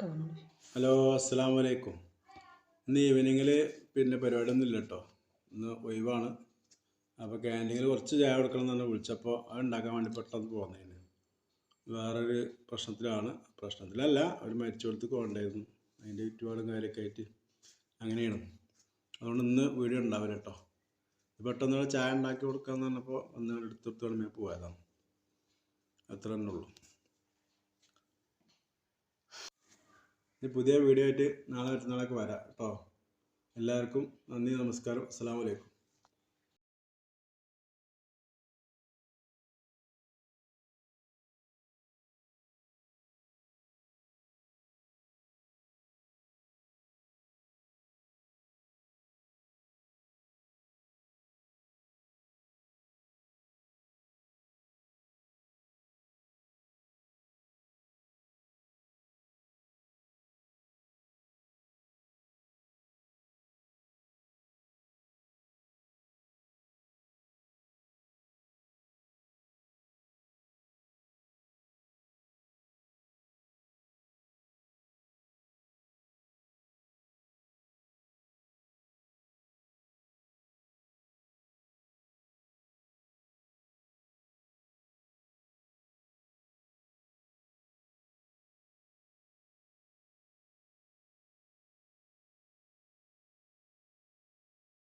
Hello അസ്സാം വലൈക്കും ഇന്ന് ഈവനിങ്ങിൽ പിന്നെ പരിപാടിയൊന്നും ഇല്ല കേട്ടോ ഇന്ന് ഒഴിവാണ്. അപ്പോൾ ക്യാന്റീനിൽ കുറച്ച് ചായ കൊടുക്കണം എന്ന് പറഞ്ഞ് വിളിച്ചപ്പോൾ അത് ഉണ്ടാക്കാൻ വേണ്ടി പെട്ടെന്ന് പോകുന്നതിന് വേറൊരു പ്രശ്നത്തിലാണ്. പ്രശ്നത്തിലല്ല ഒരു കൊടുത്ത് പോകണ്ടായിരുന്നു അതിന്റെ ചുറ്റുപാടും കാര്യമൊക്കെ ആയിട്ട് അങ്ങനെയാണ്. അതുകൊണ്ട് ഇന്ന് വീഡിയോ ഉണ്ടാവില്ല കേട്ടോ പെട്ടെന്ന് ചായ ഉണ്ടാക്കി കൊടുക്കാമെന്ന് പറഞ്ഞപ്പോൾ ഒന്ന് എടുത്തെടുത്തോളം പോയതാണ്. അത്ര തന്നെ ഉള്ളൂ. ഇനി പുതിയ വീഡിയോ ആയിട്ട് നാളെ മറ്റന്നാളൊക്കെ വരാം കേട്ടോ. എല്ലാവർക്കും നന്ദി നമസ്കാരം. അസ്സാം വലൈക്കും